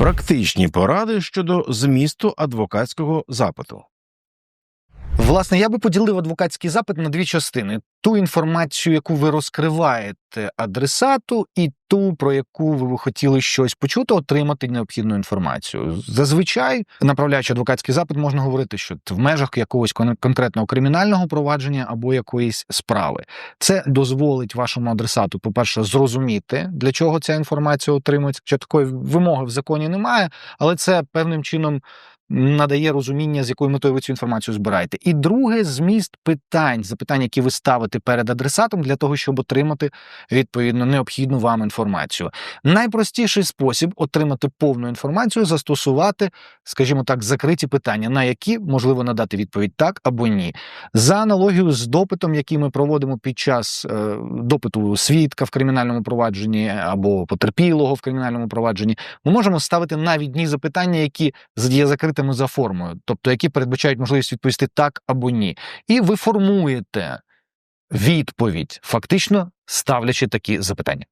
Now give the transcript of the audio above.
Практичні поради щодо змісту адвокатського запиту. Власне, я би поділив адвокатський запит на дві частини: ту інформацію, яку ви розкриваєте адресату, і ту, про яку ви хотіли щось почути, отримати необхідну інформацію. Зазвичай, направляючи адвокатський запит, можна говорити, що в межах якогось конкретного кримінального провадження або якоїсь справи. Це дозволить вашому адресату, по-перше, зрозуміти, для чого ця інформація отримується. Що такої вимоги в законі немає, але це певним чином надає розуміння, з якою метою ви цю інформацію збираєте. І друге, зміст питань, запитань, які ви ставите перед адресатом, для того, щоб отримати відповідно необхідну вам інформацію. Найпростіший спосіб отримати повну інформацію застосувати, скажімо так, закриті питання, на які можливо надати відповідь так або ні. За аналогією з допитом, який ми проводимо під час е, допиту свідка в кримінальному провадженні або потерпілого в кримінальному провадженні, ми можемо ставити навідні запитання, які є закритими за формою, тобто які передбачають можливість відповісти так або ні. І ви формуєте відповідь, фактично ставлячи такі запитання.